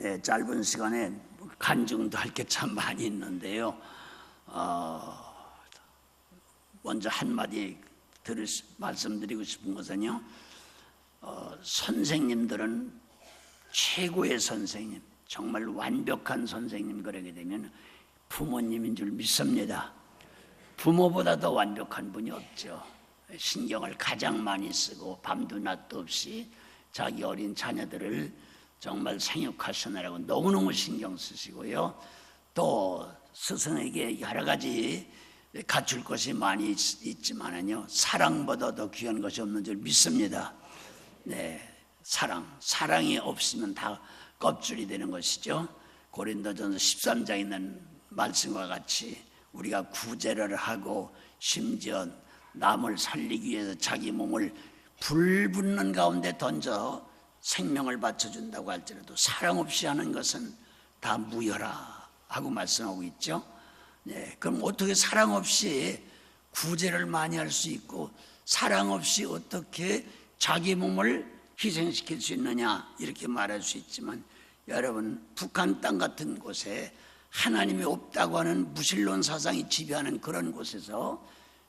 네, 짧은 시간에 간증도 할 게 참 많이 있는데요. 어, 먼저 한마디 들을, 말씀드리고 싶은 것은요. 어, 선생님들은 최고의 선생님, 정말 완벽한 선생님 그러게 되면 부모님인 줄 믿습니다. 부모보다 더 완벽한 분이 없죠. 신경을 가장 많이 쓰고 밤도 낮도 없이 자기 어린 자녀들을 정말 생육하시느라고 너무너무 신경 쓰시고요. 또 스승에게 여러 가지 갖출 것이 많이 있- 있지만은요. 사랑보다 더 귀한 것이 없는 줄 믿습니다. 네, 사랑. 사랑이 없으면 다 껍질이 되는 것이죠. 고린도전서 13장에 있는 말씀과 같이 우리가 구제를 하고 심지어 남을 살리기 위해서 자기 몸을 불 붙는 가운데 던져 생명을 바쳐준다고 할지라도 사랑 없이 하는 것은 다 무효라 하고 말씀하고 있죠. 네, 그럼 어떻게 사랑 없이 구제를 많이 할 수 있고 사랑 없이 어떻게 자기 몸을 희생시킬 수 있느냐 이렇게 말할 수 있지만 여러분 북한 땅 같은 곳에 하나님이 없다고 하는 무신론 사상이 지배하는 그런 곳에서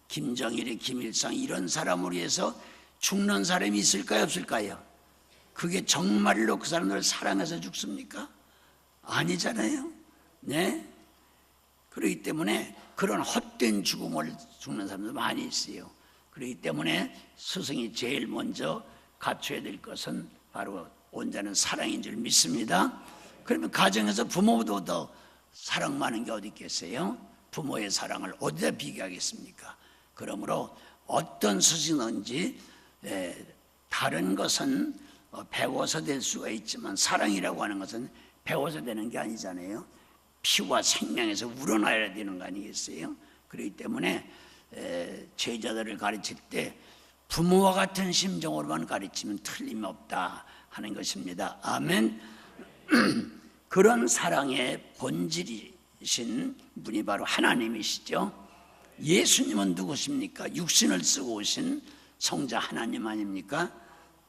김정일이 김일성 이런 사람을 위해서 죽는 사람이 있을까요 없을까요? 그게 정말로 그 사람들을 사랑해서 죽습니까? 아니잖아요. 네. 그렇기 때문에 그런 헛된 죽음을 죽는 사람도 많이 있어요. 그렇기 때문에 스승이 제일 먼저 갖춰야 될 것은 바로 온전한 사랑인 줄 믿습니다. 그러면 가정에서 부모보다 더 사랑 많은 게 어디 있겠어요? 부모의 사랑을 어디다 비교하겠습니까? 그러므로 어떤 에, 다른 것은 어, 배워서 될 수가 있지만 사랑이라고 하는 것은 배워서 되는 게 아니잖아요. 피와 생명에서 우러나야 되는 거 아니겠어요? 그렇기 때문에 에, 제자들을 가르칠 때 부모와 같은 심정으로만 가르치면 틀림이 없다 하는 것입니다. 아멘. 그런 사랑의 본질이신 분이 바로 하나님이시죠. 예수님은 누구십니까? 육신을 쓰고 오신 성자 하나님 아닙니까?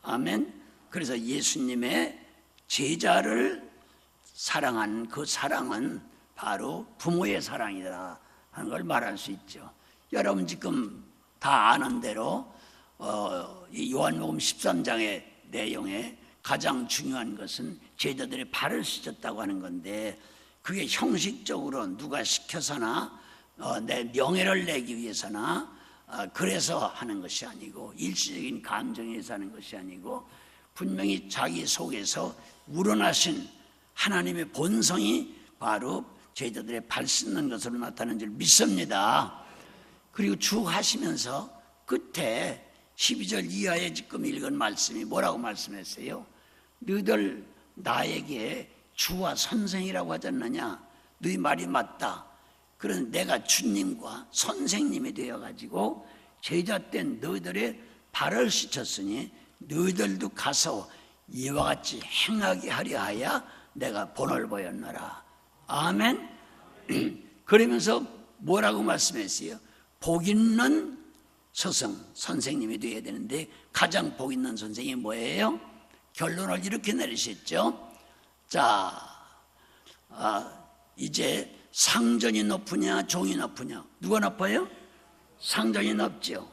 아멘. 그래서 예수님의 제자를 사랑한 그 사랑은 바로 부모의 사랑이다 하는 걸 말할 수 있죠. 여러분 지금 다 아는 대로 어, 이 요한복음 13장의 내용에 가장 중요한 것은 제자들의 발을 씻었다고 하는 건데 그게 형식적으로 누가 시켜서나 어, 내 명예를 내기 위해서나 어, 그래서 하는 것이 아니고 일시적인 감정에서 하는 것이 아니고 분명히 자기 속에서 우러나신 하나님의 본성이 바로 제자들의 발 씻는 것으로 나타나는 줄 믿습니다. 그리고 쭉 하시면서 끝에 12절 이하에 지금 읽은 말씀이 뭐라고 말씀했어요? 너희들 나에게 주와 선생이라고 하지 않느냐? 너희 말이 맞다. 그런 내가 주님과 선생님이 되어가지고 제자 때 너희들의 발을 씻었으니 너희들도 가서 이와 같이 행하게 하려 하여 내가 본을 보였노라. 아멘. 그러면서 뭐라고 말씀했어요? 복 있는 스승, 선생님이 되어야 되는데 가장 복 있는 선생이 뭐예요? 결론을 이렇게 내리셨죠. 자, 아, 이제 상전이 높으냐, 종이 높으냐? 누가 높아요? 상전이 높죠.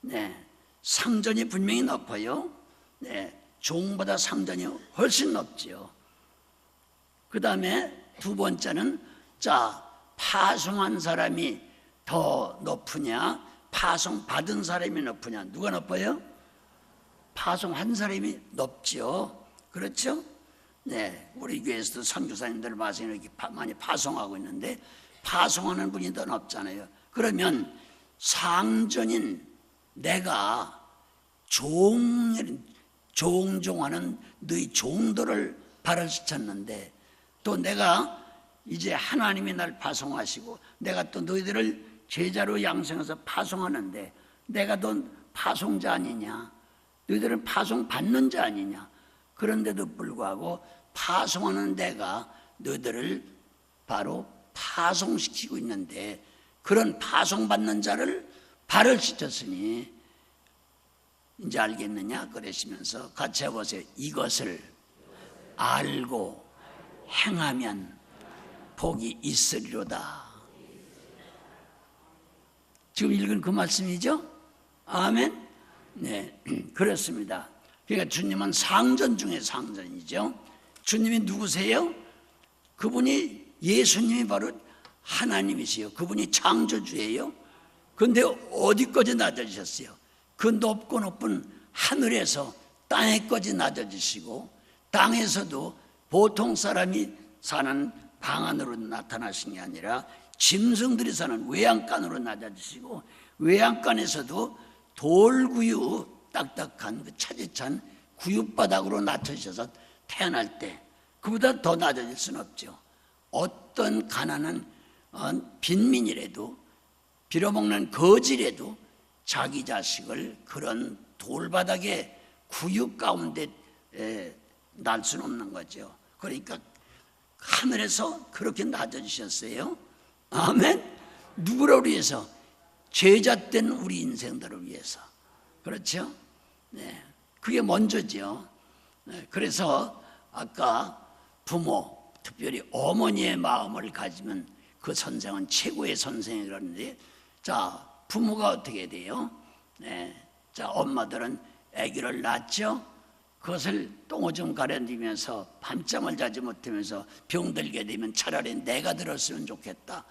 네, 상전이 분명히 높아요. 네, 종보다 상전이 훨씬 높죠. 그 다음에 두 번째는 자 파송한 사람이 더 높으냐 파송 받은 사람이 높으냐 누가 높아요? 파송한 사람이 높죠. 그렇죠? 네, 우리 교회에서도 선교사님들 마서 이렇게 파- 많이 파송하고 있는데 파송하는 분이 더 높잖아요. 그러면 상전인 내가 종 종종하는 너희 종들을 발을 씻었는데 또 내가 이제 하나님이 날 파송하시고 내가 또 너희들을 제자로 양성해서 파송하는데 내가 넌 파송자 아니냐? 너희들은 파송 받는 자 아니냐? 그런데도 불구하고 파송하는 내가 너희들을 바로 파송시키고 있는데 그런 파송받는 자를 발을 씻었으니 이제 알겠느냐 그러시면서 같이 해보세요. 이것을 알고 행하면 복이 있으리로다. 지금 읽은 그 말씀이죠? 아멘? 네, 그렇습니다. 그러니까 주님은 상전 중에 상전이죠. 주님이 누구세요? 그분이 예수님이 바로 하나님이세요. 그분이 창조주예요. 근데 어디까지 낮아지셨어요? 그 높고 높은 하늘에서 땅에까지 낮아지시고 땅에서도 보통 사람이 사는 방 안으로 나타나신 게 아니라 짐승들이 사는 외양간으로 낮아지시고 외양간에서도 돌구유 딱딱한 그 차지찬 구유바닥으로 낮춰주셔서 태어날 때 그보다 더 낮아질 수는 없죠. 어떤 가난한 어, 빈민이라도 빌어먹는 거지라도 자기 자식을 그런 돌바닥에 구유 가운데 날 수는 없는 거죠. 그러니까 하늘에서 그렇게 낮아주셨어요. 아멘. 누구를 위해서? 제자된 우리 인생들을 위해서. 그렇죠? 네. 그게 먼저죠. 네. 그래서 아까 부모, 특별히 어머니의 마음을 가지면 그 선생은 최고의 선생이 그러는데, 자, 부모가 어떻게 돼요? 네. 자, 엄마들은 아기를 낳죠? 그것을 똥오줌 가려내면서 밤잠을 자지 못하면서 병들게 되면 차라리 내가 들었으면 좋겠다.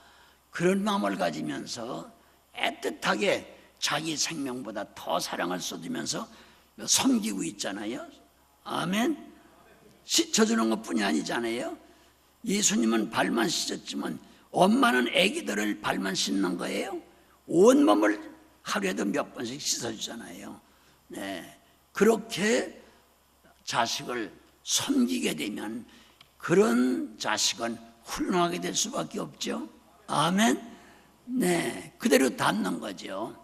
그런 마음을 가지면서 애틋하게 자기 생명보다 더 사랑을 쏟으면서 섬기고 있잖아요. 아멘. 씻어주는 것 뿐이 아니잖아요. 예수님은 발만 씻었지만 엄마는 아기들을 발만 씻는 거예요. 온 몸을 하루에도 몇 번씩 씻어주잖아요. 네. 그렇게 자식을 섬기게 되면 그런 자식은 훌륭하게 될 수밖에 없죠. 아멘. 네, 그대로 닮는 거죠.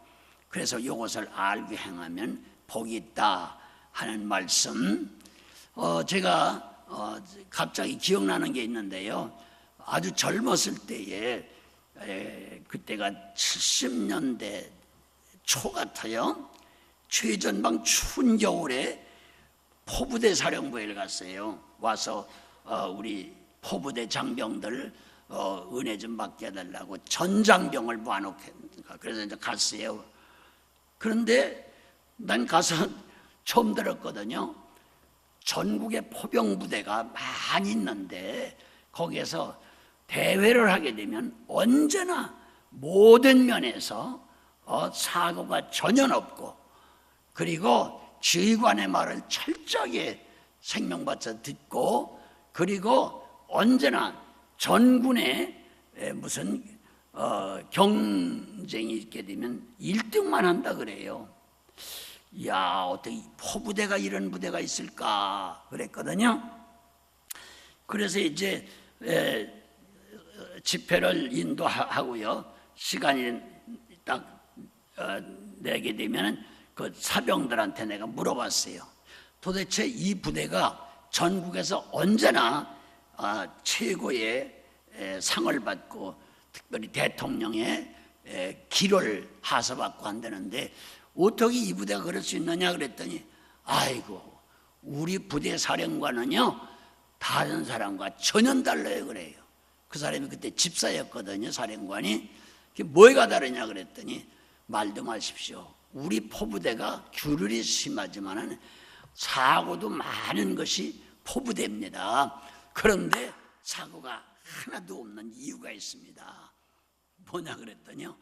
그래서 이것을 알고 행하면 복이 있다 하는 말씀. 어, 제가 어, 갑자기 기억나는 게 있는데요. 아주 젊었을 때에 에, 그때가 70년대 초 같아요. 최전방 추운 겨울에 포부대 사령부에 갔어요. 와서 어, 우리 포부대 장병들 어, 은혜 좀 받게 해달라고 전장병을 모아놓게 그래서 이제 갔어요. 그런데 난 가서 처음 들었거든요. 전국에 포병 부대가 많이 있는데 거기에서 대회를 하게 되면 언제나 모든 면에서 어, 사고가 전혀 없고 그리고 지휘관의 말을 철저하게 생명받쳐 듣고 그리고 언제나 전군에 무슨 어, 경쟁이 있게 되면 1등만 한다 그래요. 야 어떻게 포부대가 이런 부대가 있을까 그랬거든요. 그래서 이제 에, 집회를 인도하고요. 시간이 딱 어, 내게 되면 그 사병들한테 내가 물어봤어요. 도대체 이 부대가 전국에서 언제나 아, 최고의 상을 받고 특별히 대통령의 기를 하서받고 한다는데 어떻게 이 부대가 그럴 수 있느냐 그랬더니 아이고 우리 부대 사령관은요 다른 사람과 전혀 달라요 그래요. 그 사람이 그때 집사였거든요 사령관이 뭐가 다르냐 그랬더니 말도 마십시오. 우리 포부대가 규율이 심하지만은 사고도 많은 것이 포부대입니다. 그런데 사고가 하나도 없는 이유가 있습니다. 뭐냐 그랬더니요.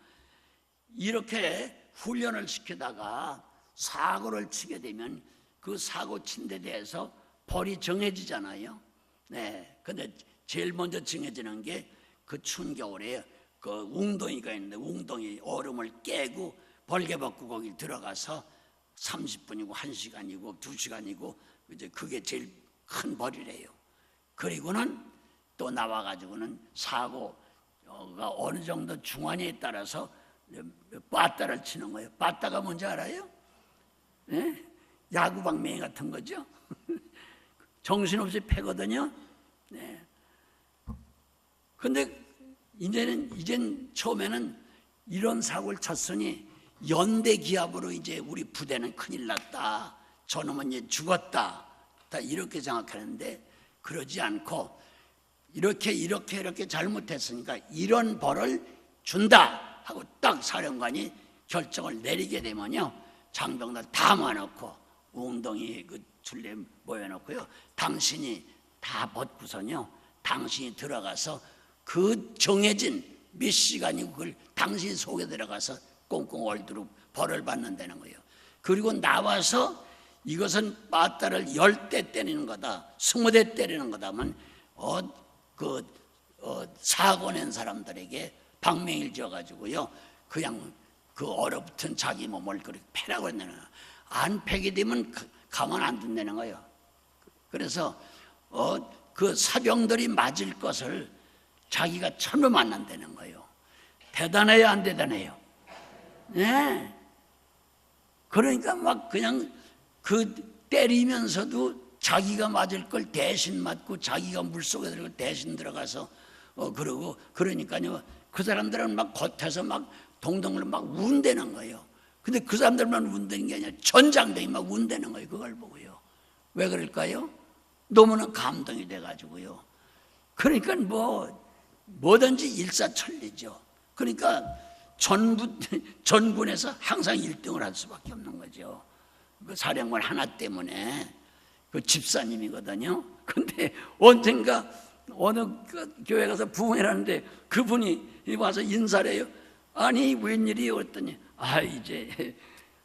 이렇게 훈련을 시키다가 사고를 치게 되면 그 사고 친 데 대해서 벌이 정해지잖아요. 네. 근데 제일 먼저 정해지는 게 그 추운 겨울에 그 웅덩이가 있는데 웅덩이 얼음을 깨고 벌게 벗고 거기 들어가서 30분이고 1시간이고 2시간이고 이제 그게 제일 큰 벌이래요. 그리고는 또 나와 가지고는 사고가 어느 정도 중환에 따라서 빠따를 치는 거예요. 빠따가 뭔지 알아요? 네? 야구 방맹이 같은 거죠. 정신없이 패거든요. 네. 근데 이제는 이젠 처음에는 이런 사고를 쳤으니 연대 기합으로 이제 우리 부대는 큰일 났다. 저놈은 이제 죽었다. 다 이렇게 생각하는데 그러지 않고 이렇게 이렇게 이렇게 잘못했으니까 이런 벌을 준다 하고 딱 사령관이 결정을 내리게 되면요 장병들 다 모아놓고 웅덩이 그 줄에 모여놓고요 당신이 다 벗고선요 당신이 들어가서 그 정해진 몇 시간이고 그걸 당신 속에 들어가서 꽁꽁 얼두르 벌을 받는다는 거예요. 그리고 나와서 이것은 빠따를 열 대 때리는 거다, 스무 대 때리는 거다면 어, 그 어, 사고 낸 사람들에게 방맹일 지어가지고요, 그냥 그 얼어붙은 자기 몸을 그렇게 패라고 했다는 거예요. 안 패게 되면 가- 가만 안 둔다는 거예요. 그래서 어, 그 사병들이 맞을 것을 자기가 처음 만난다는 거예요. 대단해요, 안 대단해요? 네. 그러니까 막 그냥 그 때리면서도 자기가 맞을 걸 대신 맞고 자기가 물속에 들어가 대신 들어가서 어 그러고 그러니까요 그 사람들은 막 겉에서 막 동동을 막 운대는 거예요. 근데 그 사람들만 운대는 게 아니라 전장병이 막 운대는 거예요. 그걸 보고요. 왜 그럴까요? 너무나 감동이 돼가지고요. 그러니까 뭐 뭐든지 일사천리죠. 그러니까 전부 전군에서 항상 1등을 할 수밖에 없는 거죠. 그 사령관 하나 때문에 그 집사님이거든요. 근데 언젠가 어느 그 교회 가서 부흥회라는데 그분이 와서 인사를 해요. 아니 웬일이요? 그랬더니 아 이제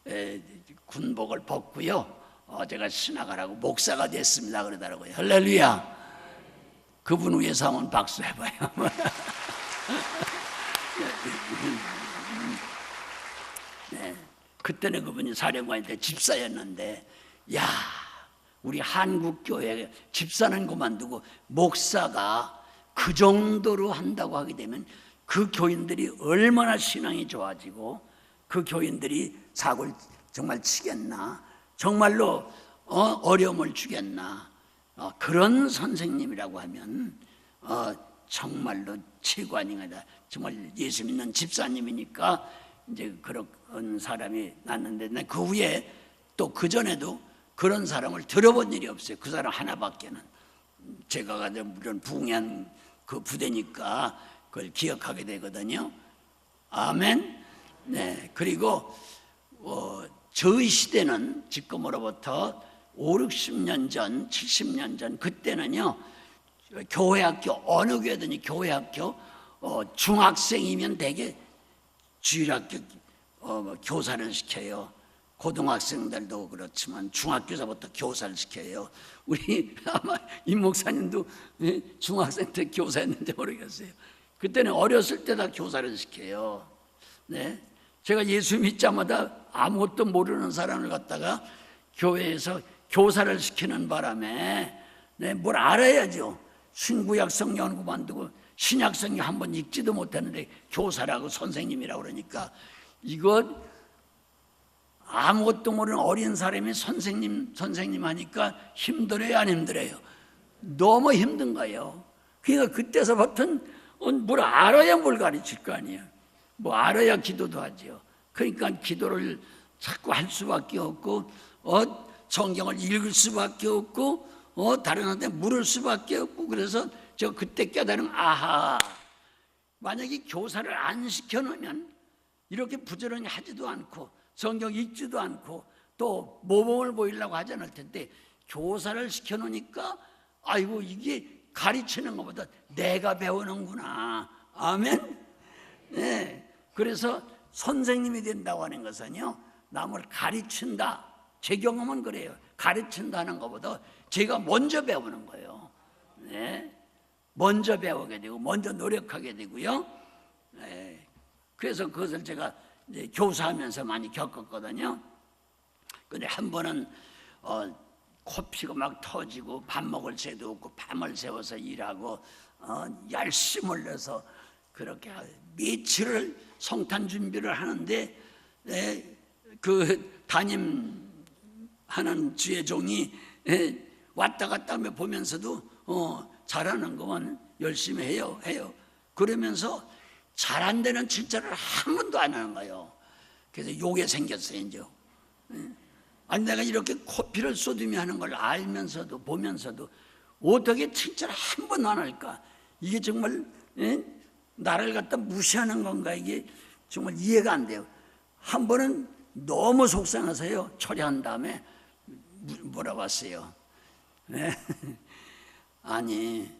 에, 군복을 벗고요. 어, 제가 신학하라고 목사가 됐습니다. 그러더라고요. 할렐루야. 그분 위해서 한번 박수 해봐요. 네, 그때는 그분이 사령관일 때 집사였는데, 야, 우리 한국 교회 집사는 그만두고 목사가 그 정도로 한다고 하게 되면 그 교인들이 얼마나 신앙이 좋아지고 그 교인들이 사고를 정말 치겠나, 정말로 어, 어려움을 주겠나, 어, 그런 선생님이라고 하면 어, 정말로 최관이다. 정말 예수 믿는 집사님이니까 이제 그런 사람이 났는데 그 후에 또 그 전에도 그런 사람을 들어본 일이 없어요. 그 사람 하나밖에는 제가 가진 물론 붕한 그 부대니까 그걸 기억하게 되거든요. 아멘. 네 그리고 어, 저희 시대는 지금으로부터 5, 60년 전, 70년 전 그때는요 교회 학교 어느 교회든지 교회 학교 어, 중학생이면 되게 주일학교 어, 뭐 교사를 시켜요. 고등학생들도 그렇지만 중학교서부터 교사를 시켜요. 우리 아마 임 목사님도 예, 중학생 때 교사였는지 모르겠어요. 그때는 어렸을 때 다 교사를 시켜요. 네. 제가 예수 믿자마자 아무것도 모르는 사람을 갖다가 교회에서 교사를 시키는 바람에 네, 뭘 알아야죠. 신구약 성경을 그만두고 신약 성경 한번 읽지도 못했는데 교사라고 선생님이라고 그러니까 이거 아무것도 모르는 어린 사람이 선생님 선생님 하니까 힘들어요 안 힘들어요? 너무 힘든 거예요. 그러니까 그때서부터는 뭘 알아야 뭘 가르칠 거 아니에요. 뭐 알아야 기도도 하죠. 그러니까 기도를 자꾸 할 수밖에 없고 어 성경을 읽을 수밖에 없고 어 다른 한테 물을 수밖에 없고 그래서 저 그때 깨달은 아하. 만약에 교사를 안 시켜놓으면 이렇게 부지런히 하지도 않고 성경 읽지도 않고 또 모범을 보이려고 하지 않을 텐데 교사를 시켜놓으니까 아이고 이게 가르치는 것보다 내가 배우는구나. 아멘. 네. 그래서 선생님이 된다고 하는 것은요 남을 가르친다 제 경험은 그래요 가르친다는 것보다 제가 먼저 배우는 거예요 네 먼저 배우게 되고 먼저 노력하게 되고요 네. 그래서 그것을 제가 교사하면서 많이 겪었거든요. 근데 한 번은 어, 코피가 막 터지고 밥 먹을 새도 없고 밤을 새워서 일하고 어, 열심을 내서 그렇게 며칠을 성탄 준비를 하는데 에, 그 담임 하는 주의 종이 에, 왔다 갔다 하며 보면서도 어, 잘하는 거만 열심히 해요 해요 그러면서 잘 안 되는 칭찬을 한 번도 안 하는 거예요. 그래서 욕에 생겼어요, 이제. 아니, 내가 이렇게 코피를 쏟으며 하는 걸 알면서도 보면서도 어떻게 칭찬을 한 번도 안 할까? 이게 정말 예? 나를 갖다 무시하는 건가 이게 정말 이해가 안 돼요. 한 번은 너무 속상해서요 처리한 다음에 무- 물어봤어요. 네. 아니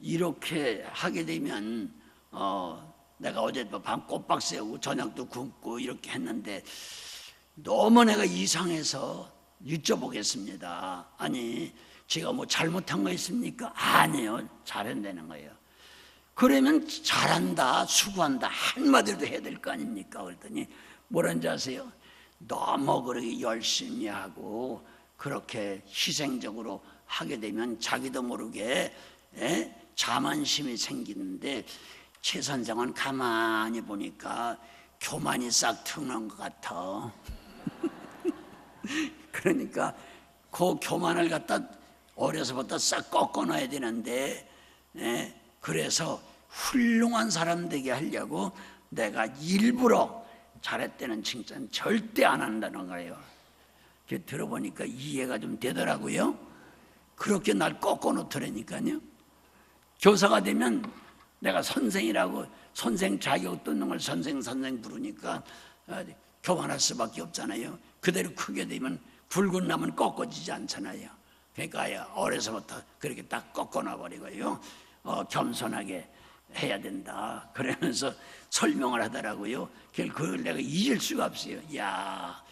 이렇게 하게 되면 어, 내가 어제 밤 꼬박 새우고 저녁도 굶고 이렇게 했는데 너무 내가 이상해서 여쭤보겠습니다. 아니 제가 뭐 잘못한 거 있습니까? 아니요 잘한다는 거예요. 그러면 잘한다, 수고한다 한마디도 해야 될 거 아닙니까? 그랬더니 뭐라는지 아세요? 너무 그렇게 열심히 하고 그렇게 희생적으로 하게 되면 자기도 모르게 예? 자만심이 생기는데 최 선생은 가만히 보니까 교만이 싹 트는 것 같아. 그러니까 그 교만을 갖다 어려서부터 싹 꺾어놔야 되는데 예? 그래서 훌륭한 사람 되게 하려고 내가 일부러 잘했다는 칭찬 절대 안 한다는 거예요. 그 들어보니까 이해가 좀 되더라고요. 그렇게 날 꺾어놓더라니까요. 교사가 되면 내가 선생이라고 선생 자격 뜯는 걸 선생 선생 부르니까 아, 교만할 수밖에 없잖아요. 그대로 크게 되면 굵은 나무는 꺾어지지 않잖아요. 그러니까 어려서부터 그렇게 딱 꺾어놔 버리고요. 어, 겸손하게 해야 된다. 그러면서 설명을 하더라고요. 그걸 내가 잊을 수가 없어요. 야, 예,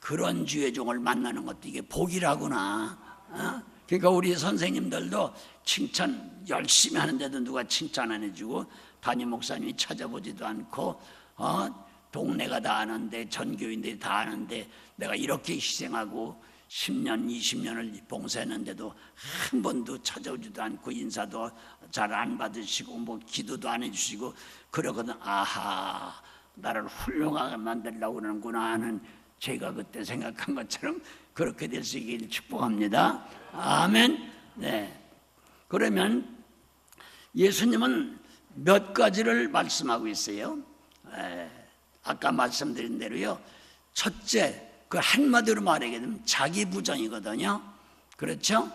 그런 주의 종을 만나는 것도 이게 복이라구나. 어? 그러니까 우리 선생님들도 칭찬 열심히 하는데도 누가 칭찬 안 해주고 담임 목사님이 찾아보지도 않고 어? 동네가 다 아는데 전교인들이 다 아는데 내가 이렇게 희생하고 10년, 20년을 봉사했는데도 한 번도 찾아오지도 않고 인사도 잘 안 받으시고 뭐 기도도 안 해주시고 그러거든 아하 나를 훌륭하게 만들려고 그러는구나 하는 제가 그때 생각한 것처럼 그렇게 될 수 있기를 축복합니다. 아멘. 네. 그러면 예수님은 몇 가지를 말씀하고 있어요. 에, 아까 말씀드린 대로요. 첫째, 그 한마디로 말하게 되면 자기 부정이거든요. 그렇죠?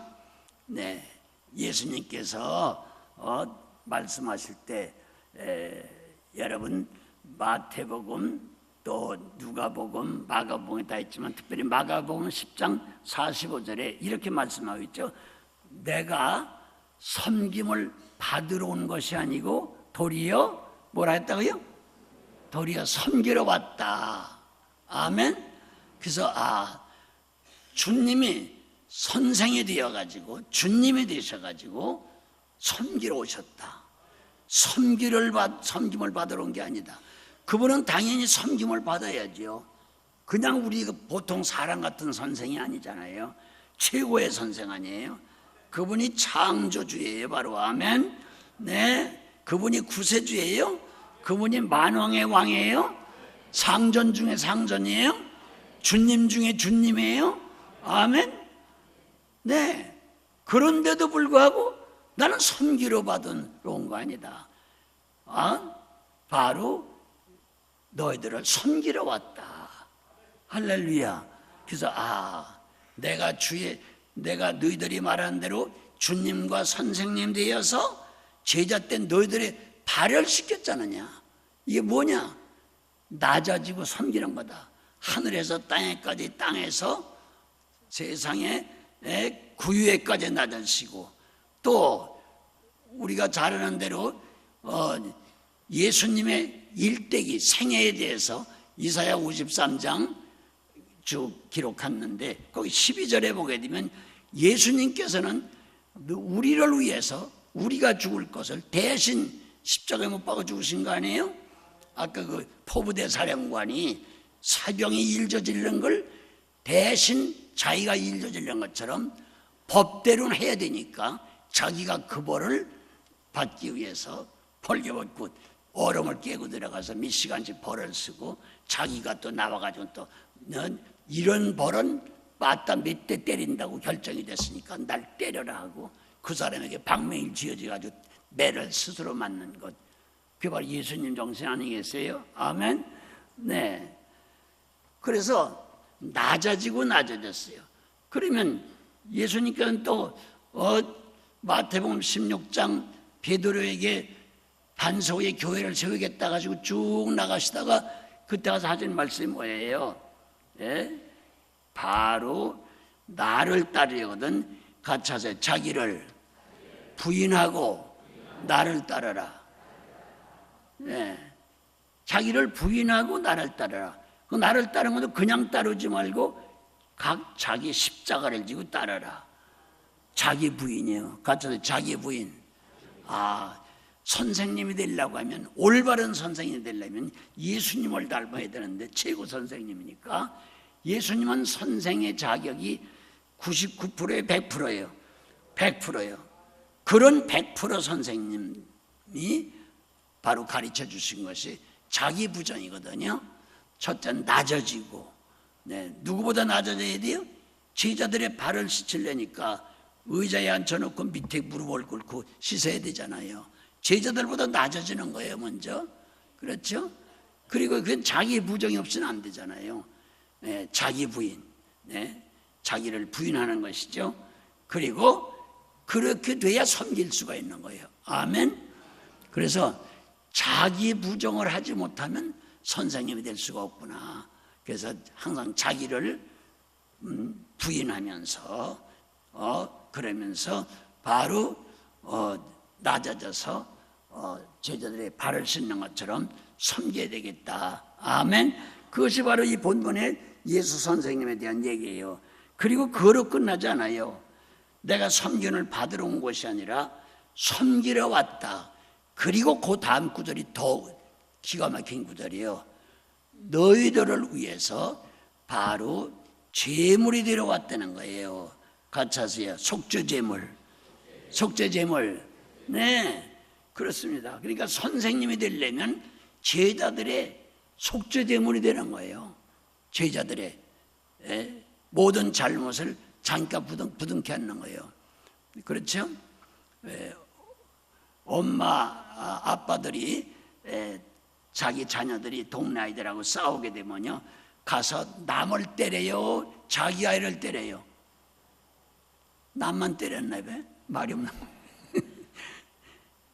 네. 예수님께서 어, 말씀하실 때 에, 여러분 마태복음 또 누가복음 마가복음에 다 있지만 특별히 마가복음 10장 45절에 이렇게 말씀하고 있죠. 내가 섬김을 받으러 온 것이 아니고 도리어 뭐라 했다고요? 도리어 섬기러 왔다. 아멘. 그래서 아 주님이 선생이 되어 가지고 주님이 되셔 가지고 섬기러 오셨다. 섬기를 받 섬김을 받으러 온 게 아니다. 그분은 당연히 섬김을 받아야죠. 그냥 우리 보통 사람 같은 선생이 아니잖아요. 최고의 선생 아니에요. 그분이 창조주예요, 바로 아멘. 네, 그분이 구세주예요. 그분이 만왕의 왕이에요. 상전 중에 상전이에요. 주님 중에 주님이에요. 아멘. 네. 그런데도 불구하고 나는 섬기러 받은 거 아니다. 아, 바로 너희들을 섬기러 왔다. 할렐루야. 그래서 아, 내가 주의 내가 너희들이 말한 대로 주님과 선생님 되어서 제자 때 너희들이 발열시켰잖느냐. 이게 뭐냐? 낮아지고 섬기는 거다. 하늘에서 땅에까지 땅에서 세상에 구유에까지 낮아지고 또 우리가 잘 아는 대로 어, 예수님의 일대기 생애에 대해서 이사야 53장 쭉 기록했는데 거기 12절에 보게 되면 예수님께서는 우리를 위해서 우리가 죽을 것을 대신 십자가에 못 박아 죽으신 거 아니에요? 아까 그 포부대 사령관이 사병이 일 저지른 걸 대신 자기가 일 저지른 것처럼 법대로는 해야 되니까 자기가 그 벌을 받기 위해서 벌겨벗고 얼음을 깨고 들어가서 몇 시간씩 벌을 쓰고 자기가 또 나와가지고 또 이런 벌은 맞다 몇 대 때린다고 결정이 됐으니까 날 때려라 하고 그 사람에게 방맹을 지어져 가지고 매를 스스로 맞는 것. 그게 바로 예수님 정신 아니겠어요? 아멘. 네. 그래서 낮아지고 낮아졌어요. 그러면 예수님께서는 또 어, 마태복음 16장 베드로에게 반석의 교회를 세우겠다 가지고 쭉 나가시다가 그때 가서 하신 말씀이 뭐예요? 예? 바로 나를 따르거든 가차세 자기를 부인하고 나를 따르라. 예. 자기를 부인하고 나를 따르라. 그 나를 따르는 것도 그냥 따르지 말고 각 자기 십자가를 지고 따르라. 자기 부인이요. 가차세 자기 부인. 아, 선생님이 되려고 하면 올바른 선생님이 되려면 예수님을 닮아야 되는데 최고 선생님이니까 예수님은 선생의 자격이 99%에 100%예요. 100%예요. 그런 100% 선생님이 바로 가르쳐 주신 것이 자기 부정이거든요. 첫째 낮아지고 네, 누구보다 낮아져야 돼요? 제자들의 발을 씻으려니까 의자에 앉혀놓고 밑에 무릎을 꿇고 씻어야 되잖아요. 제자들보다 낮아지는 거예요, 먼저. 그렇죠? 그리고 그건 자기 부정이 없이는 안 되잖아요. 네, 자기 부인, 네, 자기를 부인하는 것이죠. 그리고 그렇게 돼야 섬길 수가 있는 거예요. 아멘. 그래서 자기 부정을 하지 못하면 선생님이 될 수가 없구나. 그래서 항상 자기를 음, 부인하면서 어 그러면서 바로 어 낮아져서 어 제자들의 발을 씻는 것처럼 섬겨야 되겠다. 아멘. 그것이 바로 이 본문의 예수 선생님에 대한 얘기예요. 그리고 그로 끝나지 않아요. 내가 섬견을 받으러 온 것이 아니라 섬기러 왔다. 그리고 그 다음 구절이 더 기가 막힌 구절이에요. 너희들을 위해서 바로 재물이 되러 왔다는 거예요. 같이 하세요. 속죄 재물. 속죄 재물. 네. 그렇습니다. 그러니까 선생님이 되려면 제자들의 속죄 제물이 되는 거예요. 제자들의 예? 모든 잘못을 잠깐 부둥, 부둥켜 앉는 거예요. 그렇죠? 예, 엄마, 아, 아빠들이 예, 자기 자녀들이 동네 아이들하고 싸우게 되면요. 가서 남을 때려요? 자기 아이를 때려요? 남만 때렸나 봐? 말이 없나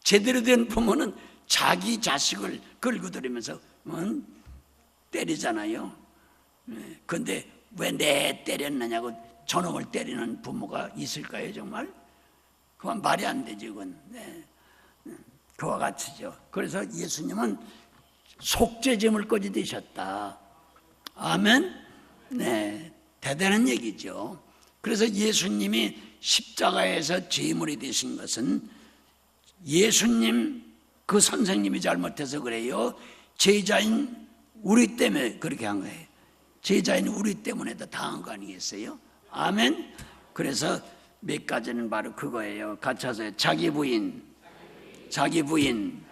제대로 된 부모는 자기 자식을 끌고들이면서 응? 때리잖아요. 그런데 왜 내 때렸느냐고 저놈을 때리는 부모가 있을까요, 정말? 그건 말이 안 되지, 그건. 네. 그와 같이죠. 그래서 예수님은 속죄제물까지 되셨다. 아멘? 네. 대단한 얘기죠. 그래서 예수님이 십자가에서 제물이 되신 것은 예수님 그 선생님이 잘못해서 그래요. 제자인 우리 때문에 그렇게 한 거예요. 제자인 우리 때문에도 당한 거 아니겠어요? 아멘. 그래서 몇 가지는 바로 그거예요. 같이 하세요. 자기 부인, 자기 부인,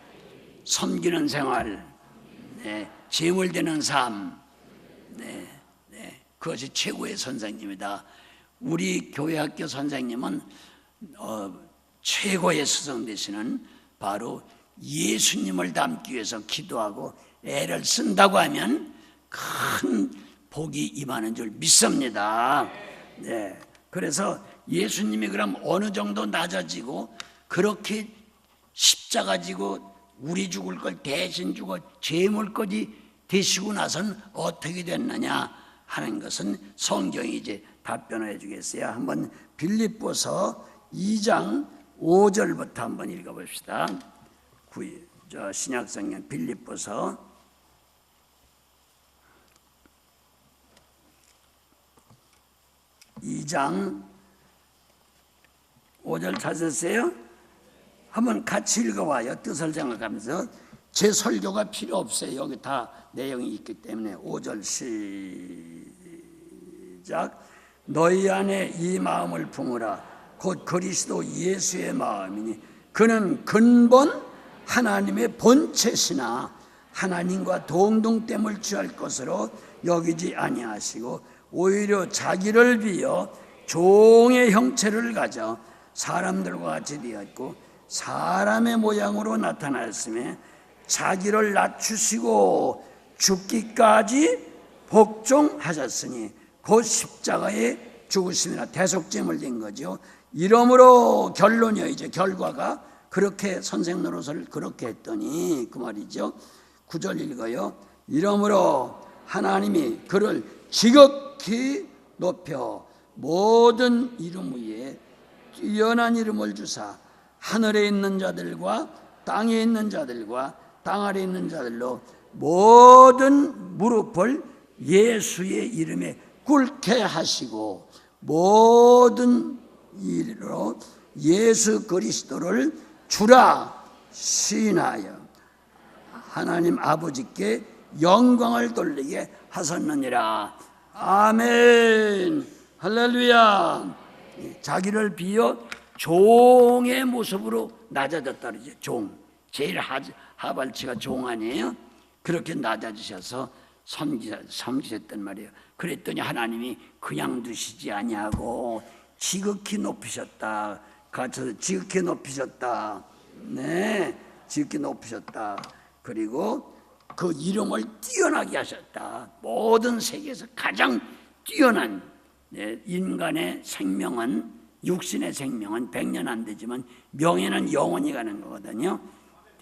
섬기는 생활, 네, 재물되는 삶, 네, 네, 그것이 최고의 선생님이다. 우리 교회 학교 선생님은 어, 최고의 스승 되시는 바로 예수님을 닮기 위해서 기도하고 애를 쓴다고 하면 큰 복이 임하는 줄 믿습니다. 네. 그래서 예수님이 그럼 어느 정도 낮아지고 그렇게 십자가 지고 우리 죽을 걸 대신 주고 제물까지 되시고 나선 어떻게 됐느냐 하는 것은 성경이 이제 답변해 주겠어요. 한번 빌립보서 2장 5절부터 한번 읽어봅시다. 저 신약성경 빌립보서 2장 5절 찾으세요? 한번 같이 읽어봐요. 뜻을 생각하면서 제 설교가 필요 없어요. 여기 다 내용이 있기 때문에 5절 시작 너희 안에 이 마음을 품으라 곧 그리스도 예수의 마음이니 그는 근본 하나님의 본체시나 하나님과 동등됨을 취할 것으로 여기지 아니하시고 오히려 자기를 비어 종의 형체를 가져 사람들과 같이 되었고 사람의 모양으로 나타났음에 자기를 낮추시고 죽기까지 복종하셨으니 곧 십자가에 죽으심이나 대속죄물 된 거죠. 이러므로 결론이요 이제 결과가 그렇게 선생 노릇을 그렇게 했더니 그 말이죠. 구절 읽어요. 이러므로 하나님이 그를 지극히 높여 모든 이름 위에 뛰어난 이름을 주사 하늘에 있는 자들과 땅에 있는 자들과 땅 아래 있는 자들로 모든 무릎을 예수의 이름에 꿇게 하시고 모든 일로 예수 그리스도를 주라 시인하여 하나님 아버지께 영광을 돌리게 하셨느니라. 아멘. 할렐루야. 자기를 비어 종의 모습으로 낮아졌다. 종. 제일 하, 하발치가 종 아니에요? 그렇게 낮아지셔서 섬기, 섬기셨단 말이에요. 그랬더니 하나님이 그냥 두시지 아니하고 지극히 높이셨다. 가서 지극히 높이셨다. 네, 지극히 높이셨다. 그리고 그 이름을 뛰어나게 하셨다. 모든 세계에서 가장 뛰어난 네, 인간의 생명은 육신의 생명은 백년 안 되지만 명예는 영원히 가는 거거든요.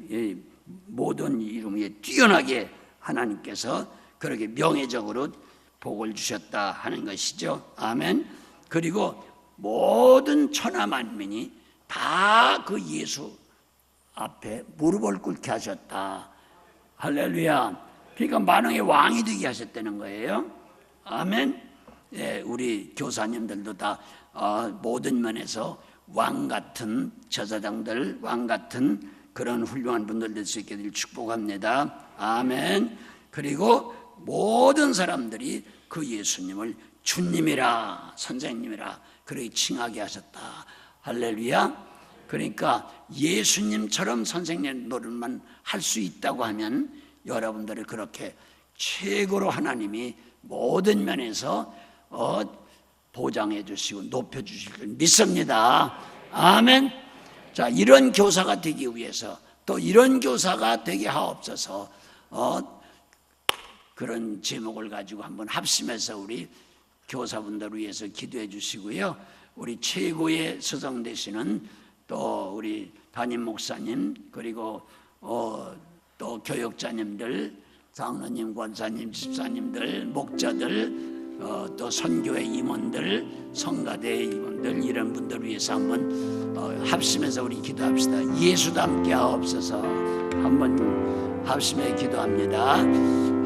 이 모든 이름 위에 뛰어나게 하나님께서 그렇게 명예적으로 복을 주셨다 하는 것이죠. 아멘. 그리고 모든 천하 만민이 다 그 예수 앞에 무릎을 꿇게 하셨다. 할렐루야. 그러니까 만왕의 왕이 되게 하셨다는 거예요. 아멘. 예, 우리 교사님들도 다 어, 모든 면에서 왕 같은 저사장들, 왕 같은 그런 훌륭한 분들 될 수 있게 될 축복합니다. 아멘. 그리고 모든 사람들이 그 예수님을 주님이라 선생님이라 그렇게 칭하게 하셨다. 할렐루야. 그러니까 예수님처럼 선생님 노릇만 할 수 있다고 하면 여러분들을 그렇게 최고로 하나님이 모든 면에서 어, 보장해 주시고 높여 주실 줄 믿습니다. 아멘. 자, 이런 교사가 되기 위해서 또 이런 교사가 되게 하옵소서. 어, 그런 제목을 가지고 한번 합심해서 우리 교사분들을 위해서 기도해 주시고요. 우리 최고의 스승 되시는 또 우리 담임 목사님 그리고 어, 또 교육자님들, 장로님, 권사님, 집사님들, 목자들, 어, 또 선교회 임원들, 성가대 임원들 이런 분들 위해서 한번 어, 합심해서 우리 기도합시다. 예수도 함께 하옵소서. 한번 합심해 기도합니다.